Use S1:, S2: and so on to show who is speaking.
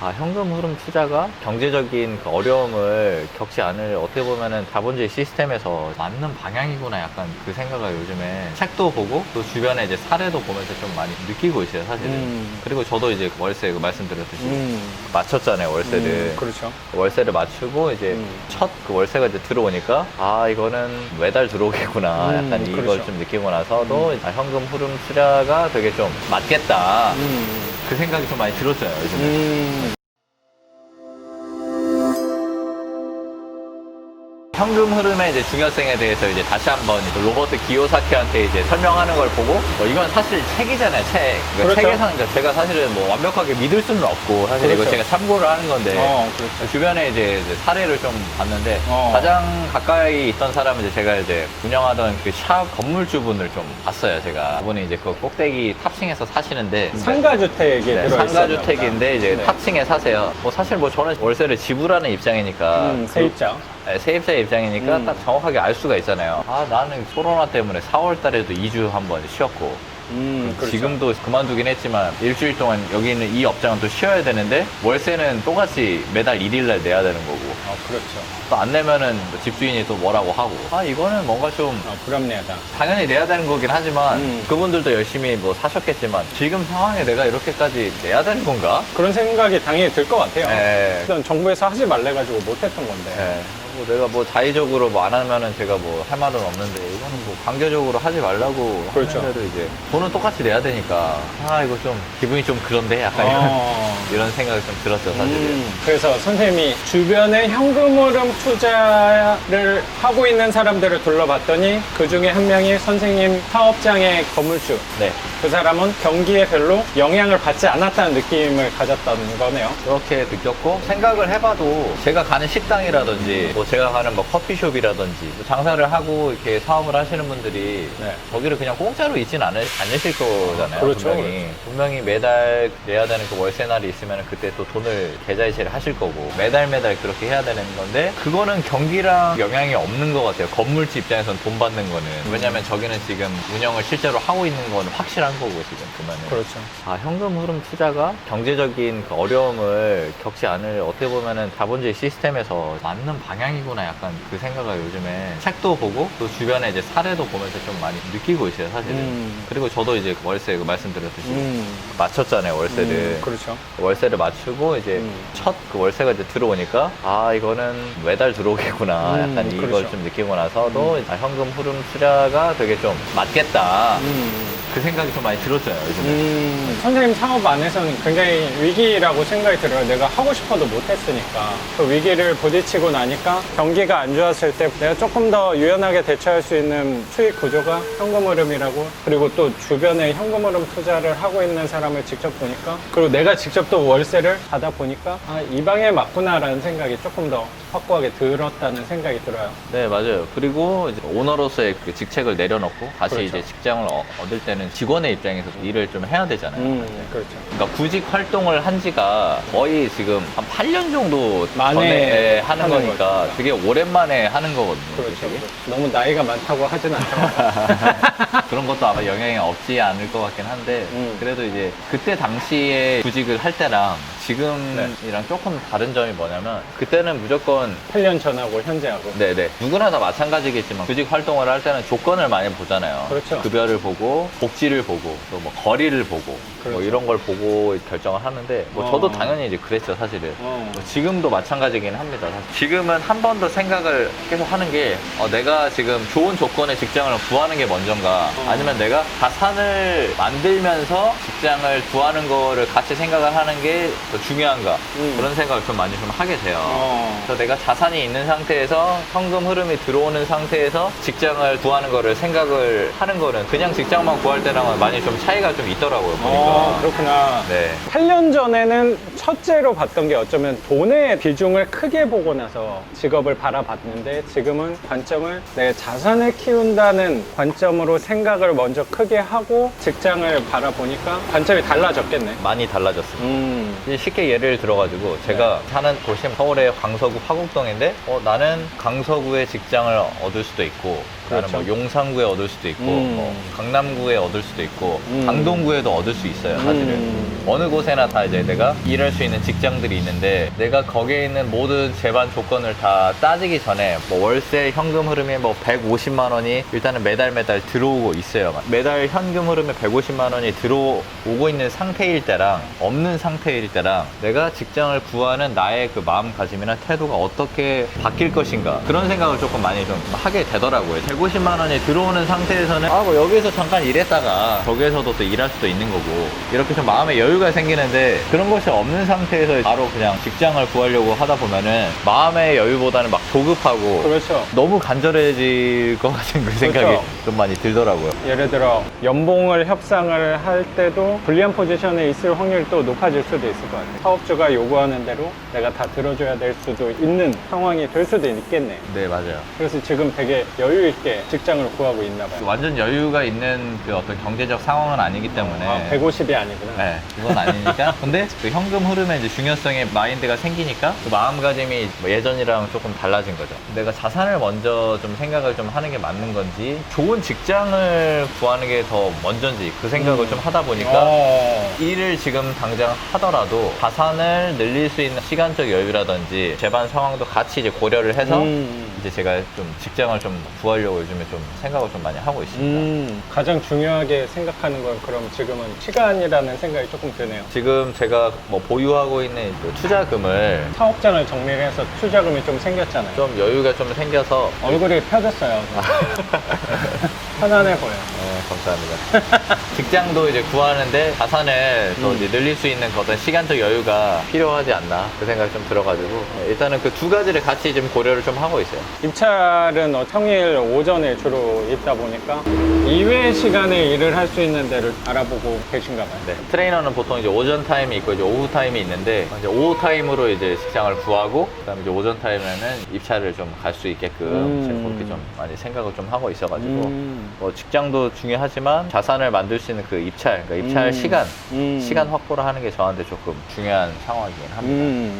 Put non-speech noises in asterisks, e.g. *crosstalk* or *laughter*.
S1: 아, 현금 흐름 투자가 경제적인 그 어려움을 겪지 않을 어떻게 보면은 자본주의 시스템에서 맞는 방향이구나 약간 그 생각을 요즘에 책도 보고 또 주변에 이제 사례도 보면서 좀 많이 느끼고 있어요, 사실은.
S2: 음.
S1: 그리고 저도 이제 월세 그 말씀드렸듯이
S2: 음.
S1: 맞췄잖아요, 월세를.
S2: 음, 그렇죠.
S1: 월세를 맞추고 이제
S2: 음.
S1: 첫그 월세가 이제 들어오니까 아 이거는 매달 들어오겠구나
S2: 음,
S1: 약간 이걸
S2: 그렇죠.
S1: 좀 느끼고 나서도 아, 현금 흐름 투자가 되게 좀 맞겠다
S2: 음.
S1: 그 생각이 좀 많이 들었어요 요즘에
S2: 음.
S1: 현금 흐름의 이제 중요성에 대해서 이제 다시 한번 그 로버트 기요사키한테 이제 설명하는 걸 보고 뭐 이건 사실 책이잖아요 책 그러니까
S2: 그렇죠.
S1: 책에서는 이제 제가 사실은 뭐 완벽하게 믿을 수는 없고 사실 이거
S2: 그렇죠.
S1: 제가 참고를 하는 건데
S2: 어, 그렇죠.
S1: 주변에 이제 이제 사례를 좀 봤는데
S2: 어.
S1: 가장 가까이 있던 사람은 이제 제가 이제 운영하던 그 샵 건물주분을 좀 봤어요 제가 그분이 이제 그 꼭대기 탑층에서 사시는데
S2: 상가주택에
S1: 네,
S2: 들어
S1: 상가주택인데 이제
S2: 네.
S1: 탑층에 사세요 뭐 사실 뭐 저는 월세를 지불하는 입장이니까
S2: 음,
S1: 그-
S2: 세입자.
S1: 네, 세입자의 입장이니까
S2: 음.
S1: 딱 정확하게 알 수가 있잖아요 아 나는 코로나 때문에 4월 달에도 2주 한 번 쉬었고
S2: 음, 그렇죠.
S1: 지금도 그만두긴 했지만 일주일 동안 여기 있는 이 업장은 또 쉬어야 되는데 월세는 똑같이 매달 1일 날 내야 되는 거고
S2: 어, 그렇죠.
S1: 또 안 내면은 뭐 집주인이 또 뭐라고 하고 아 이거는 뭔가 좀
S2: 어, 불합리하다.
S1: 당연히 내야 되는 거긴 하지만
S2: 음.
S1: 그분들도 열심히 뭐 사셨겠지만 지금 상황에 내가 이렇게까지 내야 되는 건가?
S2: 그런 생각이 당연히 들 것 같아요.
S1: 예.
S2: 일단 정부에서 하지 말래가지고 못했던 건데.
S1: 예. 뭐 내가 뭐 자의적으로 뭐 안 하면은 제가 뭐 할 말은 없는데 이거는 뭐 강제적으로 하지 말라고
S2: 그렇죠.
S1: 하는데도 이제 돈은 똑같이 내야 되니까 아 이거 좀 기분이 좀 그런데 약간
S2: 어.
S1: 이런, 이런 생각이 좀 들었죠 사실은
S2: 음, 그래서 선생님이 주변에 현금 흐름 투자를 하고 있는 사람들을 둘러봤더니 그 중에 한 명이 선생님 사업장의 건물주.
S1: 네
S2: 그 사람은 경기에 별로 영향을 받지 않았다는 느낌을 가졌다는 거네요.
S1: 그렇게 느꼈고 생각을 해봐도 제가 가는 식당이라든지 뭐 제가 가는 뭐 커피숍이라든지 뭐 장사를 하고 이렇게 사업을 하시는 분들이
S2: 네.
S1: 거기를 그냥 공짜로 있진 않으, 않으실 거잖아요.
S2: 그렇죠,
S1: 분명히.
S2: 그렇죠.
S1: 분명히 매달 내야 되는 그 월세 날이 있으면 그때 또 돈을 계좌이체를 하실 거고 매달 매달 그렇게 해야 되는 건데 그거는 경기랑 영향이 없는 것 같아요. 건물주 입장에서는 돈 받는 거는 왜냐면 저기는 지금 운영을 실제로 하고 있는 건 확실한 거고 지금 그만은.
S2: 그렇죠.
S1: 아, 현금 흐름 투자가 경제적인 그 어려움을 겪지 않을 어떻게 보면은 자본주의 시스템에서 맞는 방향이 구나 약간 그 생각을 요즘에 책도 보고 또 주변에 이제 사례도 보면서 좀 많이 느끼고 있어요, 사실은.
S2: 음.
S1: 그리고 저도 이제 월세 그 말씀드렸듯이
S2: 음.
S1: 맞췄잖아요, 월세를.
S2: 음, 그렇죠.
S1: 월세를 맞추고 이제
S2: 음.
S1: 첫그 월세가 이제 들어오니까 아 이거는 매달 들어오겠구나
S2: 음,
S1: 약간 이걸
S2: 그렇죠.
S1: 좀 느끼고 나서도 아, 현금 흐름 투자가 되게 좀 맞겠다
S2: 음.
S1: 그 생각이 좀 많이 들었어요 요즘에
S2: 음, 선생님 사업 안에서는 굉장히 위기라고 생각이 들어요. 내가 하고 싶어도 못했으니까. 그 위기를 부딪히고 나니까 경기가 안 좋았을 때 내가 조금 더 유연하게 대처할 수 있는 수익 구조가 현금 흐름이라고 그리고 또 주변에 현금 흐름 투자를 하고 있는 사람을 직접 보니까 그리고 내가 직접 또 월세를 받아 보니까 아, 이 방에 맞구나라는 생각이 조금 더 확고하게 들었다는 생각이 들어요.
S1: 네 맞아요 그리고 이제 오너로서의 그 직책을 내려놓고 다시
S2: 그렇죠.
S1: 이제 직장을 어- 얻을 때는 직원의 입장에서 일을 좀 해야 되잖아요
S2: 음, 그렇죠.
S1: 그러니까 구직 활동을 한 지가 거의 지금 한 8년 정도
S2: 만에
S1: 전에 하는
S2: 하는
S1: 거니까
S2: 거죠.
S1: 되게 오랜만에 하는 거거든요
S2: 그렇죠.
S1: 되게.
S2: 너무 나이가 많다고 하진 않죠. *laughs*
S1: 그런 것도 아마 영향이 없지 않을 것 같긴 한데
S2: 음.
S1: 그래도 이제 그때 당시에 구직을 할 때랑 지금이랑
S2: 네.
S1: 조금 다른 점이 뭐냐면 그때는 무조건
S2: 8년 전하고 현재하고.
S1: 네네 누구나 다 마찬가지겠지만 구직 활동을 할 때는 조건을 많이 보잖아요
S2: 그렇죠.
S1: 급여를 보고 복지를 보고 또 뭐 거리를 보고
S2: 그렇죠.
S1: 뭐 이런 걸 보고 결정을 하는데 뭐
S2: 어.
S1: 저도 당연히 이제 그랬죠 사실은
S2: 어.
S1: 뭐 지금도 마찬가지긴 합니다. 사실. 지금은 한 번 더 생각을 계속 하는 게 어, 내가 지금 좋은 조건의 직장을 구하는 게 먼저인가
S2: 어.
S1: 아니면 내가 자산을 만들면서 직장을 구하는 거를 같이 생각을 하는 게더 중요한가
S2: 음.
S1: 그런 생각을 좀 많이 좀 하게 돼요.
S2: 어.
S1: 그래서 내가 자산이 있는 상태에서 현금 흐름이 들어오는 상태에서 직장을 구하는 거를 생각을 하는 거는 그냥 직장만 구할 때랑은 많이 좀 차이가 좀 있더라고요. 보니까.
S2: 어, 그렇구나.
S1: 네.
S2: 8년 전에는 첫째로 봤던 게 어쩌면 돈의 비중을 크게 보고 나서 직업을 바라봤는데 지금은 관점을 내 자산을 키운다는 관점으로 생각을 먼저 크게 하고 직장을 바라보니까 관점이 달라졌겠네.
S1: 많이 달라졌습니다.
S2: 음.
S1: 쉽게 예를 들어가지고 제가 사는 곳이 서울의 강서구 화곡동인데 어, 나는 강서구에 직장을 얻을 수도 있고 나는
S2: 그렇죠.
S1: 뭐 용산구에 얻을 수도 있고
S2: 음.
S1: 뭐 강남구에 얻을 수도 있고
S2: 음.
S1: 강동구에도 얻을 수 있어요 사실은
S2: 음.
S1: 어느 곳에나 다 이제 내가 일할 수 있는 직장들이 있는데 내가 거기에 있는 모든 제반 조건을 다 따지기 전에 뭐 월세 현금 흐름이 뭐 150만 원이 일단은 매달 매달 들어오고 있어요 매달 현금 흐름에 150만 원이 들어오고 있는 상태일 때랑 없는 상태일 때랑 내가 직장을 구하는 나의 그 마음가짐이나 태도가 어떻게 바뀔 것인가 그런 생각을 조금 많이 좀 하게 되더라고요 150만 원이 들어오는 상태에서는 아 뭐 여기서 잠깐 일했다가 저기에서도 또 일할 수도 있는 거고 이렇게 좀 마음에 여유가 생기는데 그런 것이 없는 상태에서 바로 그냥 직장을 구하려고 하다 보면은 마음의 여유보다는 막 조급하고
S2: 그렇죠.
S1: 너무 간절해질 것 같은 그 생각이
S2: 그렇죠.
S1: 좀 많이 들더라고요
S2: 예를 들어 연봉을 협상을 할 때도 불리한 포지션에 있을 확률이 또 높아질 수도 있을 것 같아요. 사업주가 요구하는 대로 내가 다 들어줘야 될 수도 있는 상황이 될 수도 있겠네.
S1: 네 맞아요
S2: 그래서 지금 되게 여유 있게 직장을 구하고 있나 봐요.
S1: 완전 여유가 있는 그 어떤 경제적 상황은 아니기 때문에
S2: 아, 150이 아니구나.
S1: 네, 그건 아니니까. *laughs* 근데 그 현금 흐름에 이제 중요성의 마인드가 생기니까 그 마음가짐이 뭐 예전이랑 조금 달라진 거죠. 내가 자산을 먼저 좀 생각을 좀 하는 게 맞는 건지, 좋은 직장을 구하는 게 더 먼저인지 그 생각을
S2: 음.
S1: 좀 하다 보니까
S2: 어.
S1: 일을 지금 당장 하더라도 자산을 늘릴 수 있는 시간적 여유라든지 재반 상황도 같이 이제 고려를 해서
S2: 음.
S1: 이제 제가 좀 직장을 좀 구하려고 요즘에 좀 생각을 좀 많이 하고 있습니다.
S2: 음, 가장 중요하게 생각하는 건 그럼 지금은 시간이라는 생각이 조금 드네요.
S1: 지금 제가 뭐 보유하고 있는 그 투자금을
S2: 사업장을 정리를 해서 투자금이 좀 생겼잖아요.
S1: 좀 여유가 좀 생겨서
S2: 얼굴이 펴졌어요. *laughs* 편안해 보여.
S1: 네, 감사합니다. *laughs* 직장도 이제 구하는데 자산을 더
S2: 음.
S1: 이제 늘릴 수 있는 그 어떤 시간적 여유가 필요하지 않나 그 생각이 좀 들어가지고 네, 일단은 그 두 가지를 같이 좀 고려를 좀 하고 있어요.
S2: 입찰은 어, 평일 오전에 주로 있다 보니까 이외 시간에 일을 할 수 있는 데를 알아보고 계신가 봐요.
S1: 네, 트레이너는 보통 이제 오전 타임이 있고 이제 오후 타임이 있는데 이제 오후 타임으로 이제 직장을 구하고 그다음에 이제 오전 타임에는 입찰을 좀 갈 수 있게끔
S2: 음.
S1: 지금 그렇게 좀 많이 생각을 좀 하고 있어가지고
S2: 음.
S1: 뭐 직장도 중요하지만 자산을 만들 수 있는 그 입찰, 그러니까 입찰
S2: 음.
S1: 시간,
S2: 음.
S1: 시간 확보를 하는 게 저한테 조금 중요한 상황이긴 합니다.
S2: 음,